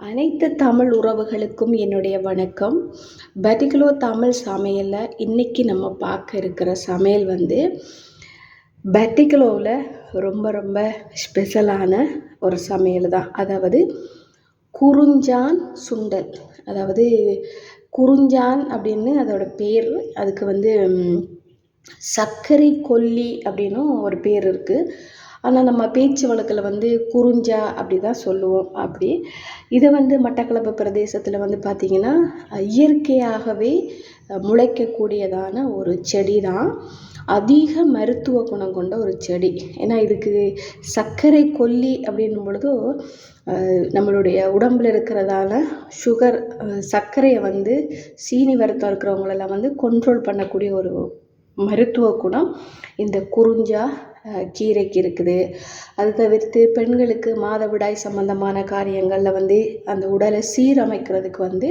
அனைத்து தமிழ் உறவுகளுக்கும் என்னுடைய வணக்கம். பர்டிகுலோ தமிழ் சமையலில் இன்றைக்கி நம்ம பார்க்க இருக்கிற சமையல் வந்து பர்டிகுலோவில் ரொம்ப ரொம்ப ஸ்பெஷலான ஒரு சமையல் தான். அதாவது குறுஞ்சான் சுண்டல். அதாவது குறுஞ்சான் அப்படின்னு அதோட பேர் அதுக்கு வந்து சர்க்கரை கொல்லி அப்படின்னும் ஒரு பேர் இருக்குது ஆனால் நம்ம பேச்சு வழக்கில் வந்து குறிஞ்சா அப்படி தான் சொல்லுவோம். அப்படி இதை வந்து மட்டக்களப்பு பிரதேசத்தில் வந்து பார்த்திங்கன்னா இயற்கையாகவே முளைக்கக்கூடியதான ஒரு செடி தான் அதிக மருத்துவ குணம் கொண்ட ஒரு செடி. ஏன்னா இதுக்கு சர்க்கரை கொல்லி அப்படின்னும் பொழுது நம்மளுடைய உடம்பில் இருக்கிறதான சுகர் சர்க்கரையை வந்து சீனி வருத்தம் இருக்கிறவங்களெல்லாம் வந்து கண்ட்ரோல் பண்ணக்கூடிய ஒரு மருத்துவ குணம் இந்த குறிஞ்சா கீரைக்கு இருக்குது. அது தவிர்த்து பெண்களுக்கு மாதவிடாய் சம்பந்தமான காரியங்களில் வந்து அந்த உடலை சீரமைக்கிறதுக்கு வந்து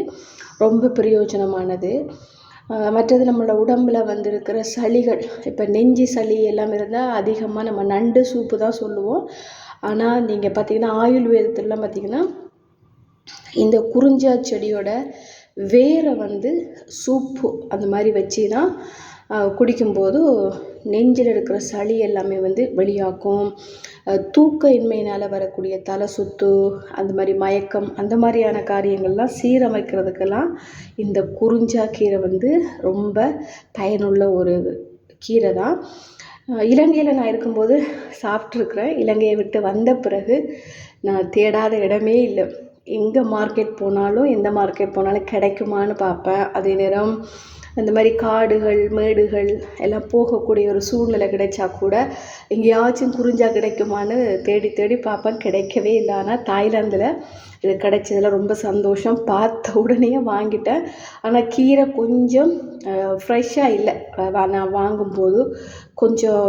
ரொம்ப பிரயோஜனமானது. மற்றது நம்மளோட உடம்பில் வந்திருக்கிற சளிகள். இப்போ நெஞ்சு சளி எல்லாம் இருந்தால் அதிகமாக நம்ம நண்டு சூப்பு தான் சொல்லுவோம். ஆனால் நீங்கள் பார்த்தீங்கன்னா ஆயுர்வேதத்துலலாம் பார்த்தீங்கன்னா இந்த குறிஞ்சா செடியோட வேரை வந்து சூப்பு அந்த மாதிரி வச்சு தான் குடிக்கும்போது நெஞ்சில் இருக்கிற சளி எல்லாமே வந்து வெளியாக்கும் தூக்க இன்மையினால் வரக்கூடிய தலை சுத்து அந்த மாதிரி மயக்கம் அந்த மாதிரியான காரியங்கள்லாம் சீரமைக்கிறதுக்கெல்லாம் இந்த குறிஞ்சா கீரை வந்து ரொம்ப பயனுள்ள ஒரு கீரை தான். இலங்கையில் நான் இருக்கும்போது சாப்பிட்ருக்குறேன். இலங்கையை விட்டு வந்த பிறகு நான் தேடாத இடமே இல்லை. எங்கே மார்க்கெட் போனாலும் எந்த மார்க்கெட் போனாலும் கிடைக்குமான்னு பார்ப்பேன். அதே நேரம் இந்த மாதிரி காடுகள் மேடுகள் எல்லாம் போகக்கூடிய ஒரு சூழ்நிலை கிடைச்சா கூட எங்கேயாச்சும் குறிஞ்சா கிடைக்குமான்னு தேடி தேடி பார்ப்பேன். கிடைக்கவே இல்லை. ஆனால் தாய்லாந்தில் இது கிடைச்சதுல ரொம்ப சந்தோஷம். பார்த்த உடனே வாங்கிட்டேன். ஆனால் கீரை கொஞ்சம் ஃப்ரெஷ்ஷாக இல்லை. நான் வாங்கும்போது கொஞ்சம்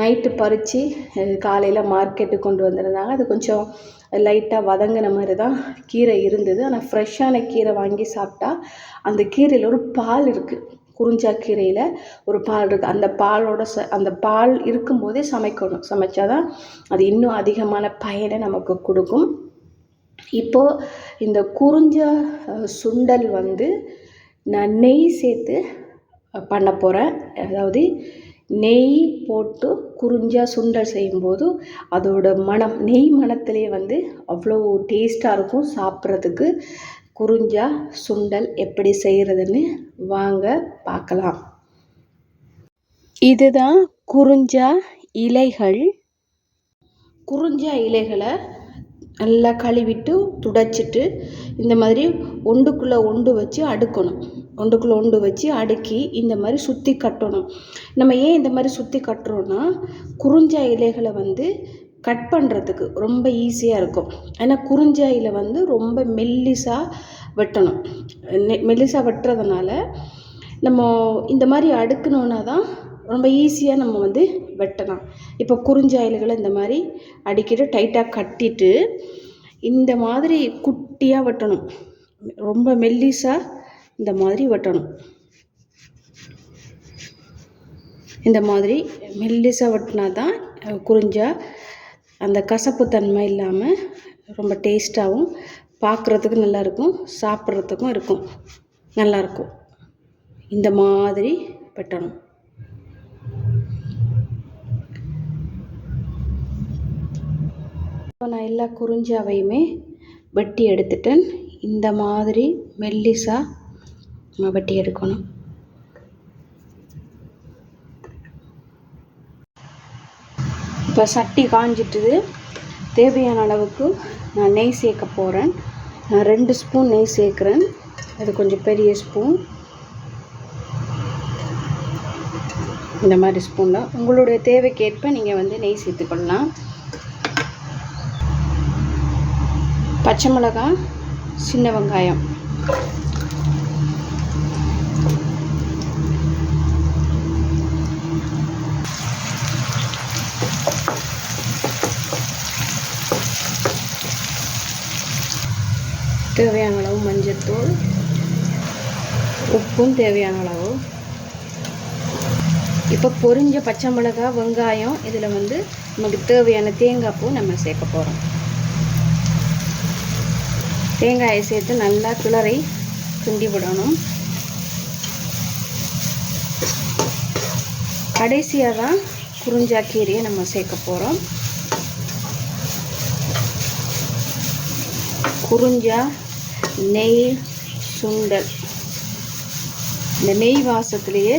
நைட்டு பறித்து காலையில் மார்க்கெட்டுக்கு கொண்டு வந்திருந்தாங்க அது கொஞ்சம் லைட்டாக வதங்கின மாதிரி தான் கீரை இருந்தது. ஆனால் ஃப்ரெஷ்ஷான கீரை வாங்கி சாப்பிட்டா அந்த கீரையில் ஒரு பால் இருக்குது குறிஞ்சா கீரையில் ஒரு பால் இருக்குது அந்த பாலோட ச அந்த பால் இருக்கும்போதே சமைக்கணும். சமைச்சாதான் அது இன்னும் அதிகமான பயனை நமக்கு கொடுக்கும். இப்போது இந்த குறிஞ்சா சுண்டல் வந்து நான் நெய் சேர்த்து பண்ண போகிறேன் அதாவது நெய் போட்டு குறிஞ்சா சுண்டல் செய்யும்போது அதோட மணம் நெய் மனத்திலே வந்து அவ்வளோ டேஸ்ட்டாக இருக்கும் சாப்பிட்றதுக்கு. குறிஞ்சா சுண்டல் எப்படி செய்கிறதுன்னு வாங்க பார்க்கலாம். இதுதான் குறிஞ்சா இலைகள். குறிஞ்சா இலைகளை நல்லா கழுவிட்டு துடைச்சிட்டு இந்த மாதிரி ஒண்டுக்குள்ளே ஒண்டு வச்சு அடுக்கணும். ஒண்டுக்குள்ளே ஒண்டு வச்சு அடுக்கி இந்த மாதிரி சுற்றி கட்டணும். நம்ம ஏன் இந்த மாதிரி சுற்றி கட்டுறோன்னா குறிஞ்சா இலைகளை வந்து கட் பண்ணுறதுக்கு ரொம்ப ஈஸியாக இருக்கும். ஏன்னா குறிஞ்சாயில் இலை வந்து ரொம்ப மெல்லிசாக வெட்டணும். நெ- மெல்லிசா வெட்டுறதுனால நம்ம இந்த மாதிரி அடுக்கணுன்னா தான் ரொம்ப ஈஸியாக நம்ம வந்து வெட்டலாம். இப்போ குறிஞ்சாயல்களை இந்த மாதிரி அடிக்கிட்டு டைட்டாக கட்டிட்டு இந்த மாதிரி குட்டியாக வெட்டணும். ரொம்ப மெல்லிசாக இந்த மாதிரி வெட்டணும். இந்த மாதிரி மெல்லிசாக வெட்டினா தான் குறிஞ்சா அந்த கசப்பு தன்மை இல்லாமல் ரொம்ப டேஸ்ட்டாகவும் பார்க்குறதுக்கு நல்லாயிருக்கும் சாப்பிட்றதுக்கும் இருக்கும். நல்லாயிருக்கும் இந்த மாதிரி வெட்டணும். இப்போ நான் எல்லா குறிஞ்சாவையுமே வெட்டி எடுத்துட்டேன். இந்த மாதிரி மெல்லிசா நம்ம வெட்டி எடுக்கணும். இப்போ சட்டி காஞ்சிட்டுது. தேவையான அளவுக்கு நான் நெய் சேர்க்க போகிறேன் நான் ரெண்டு ஸ்பூன் நெய் சேர்க்குறேன். அது கொஞ்சம் பெரிய ஸ்பூன். இந்த மாதிரி ஸ்பூனில். உங்களுடைய தேவைக்கேற்ப நீங்கள் வந்து நெய் சேர்த்துக்கொள்ளலாம். பச்சை மிளகாய் சின்ன வெங்காயம். தேவையான அளவு மஞ்சத்தூள் உப்பும் தேவையான அளவு. இப்போ பொரிஞ்ச பச்சை மிளகாய் வெங்காயம் இதில் வந்து நமக்கு தேவையான தேங்காய் பூ நம்ம சேர்க்க போகிறோம் தேங்காயை சேர்த்து நல்லா கிளறி கிண்டி விடணும். கடைசியாக தான் குறிஞ்சா கீரையை நம்ம சேர்க்க போகிறோம் குறிஞ்சா நெய் சுண்டல். இந்த நெய் வாசத்துலேயே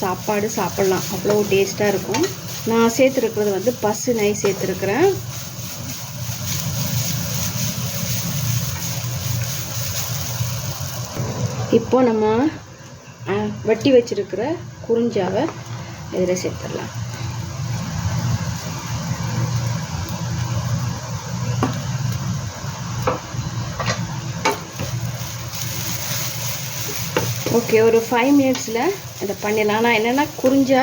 சாப்பாடு சாப்பிட்லாம். அவ்வளோ டேஸ்ட்டாக இருக்கும். நான் சேர்த்துருக்கிறது வந்து பசு நெய் சேர்த்துருக்குறேன். இப்போ நம்ம வட்டி வெட்டி வச்சிருக்கிற குறிஞ்சாவை இதில் சேர்த்துடலாம். ஓகே ஒரு ஃபைவ் மினிட்ஸில் இதை பண்ணிடலாம். ஆனால் என்னென்னா குறிஞ்சா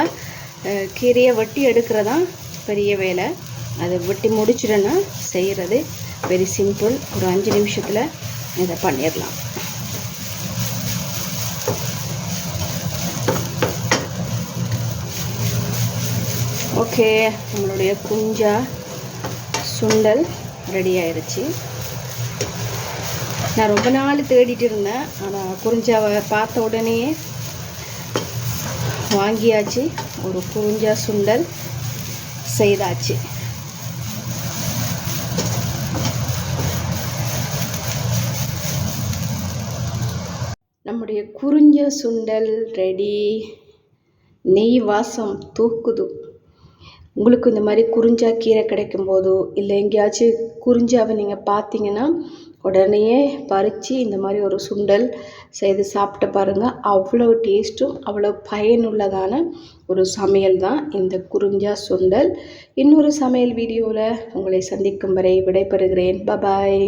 கீரையை வெட்டி எடுக்கிறதான் பெரிய வேலை. அதை வெட்டி முடிச்சிடணும். செய்கிறது வெரி சிம்பிள் ஒரு அஞ்சு நிமிஷத்தில் இதை பண்ணிடலாம். ஓகே நம்மளுடைய குஞ்சா சுண்டல் ரெடி ஆயிடுச்சு நான் ரொம்ப நாள் தேடிட்டு இருந்தேன் ஆனால் குறிஞ்சாவை பார்த்த உடனே வாங்கியாச்சு. ஒரு குறிஞ்சா சுண்டல் செய்தாச்சு. நம்முடைய குறிஞ்ச சுண்டல் ரெடி நெய் வாசம் தூக்குது. உங்களுக்கு இந்த மாதிரி குறிஞ்சா கீரை கிடைக்கும் போதோ இல்லை எங்கேயாச்சும் குறிஞ்சாவை நீங்கள் பார்த்தீங்கன்னா உடனே பறித்து இந்த மாதிரி ஒரு சுண்டல் செய்து சாப்பிட்டு பாருங்கள் அவ்வளோ டேஸ்ட்டும் அவ்வளோ பயனுள்ளதான ஒரு சமையல் தான் இந்த குறிஞ்சா சுண்டல். இன்னொரு சமையல் வீடியோவில் உங்களை சந்திக்கும் வரை விடைபெறுகிறேன். பபாய்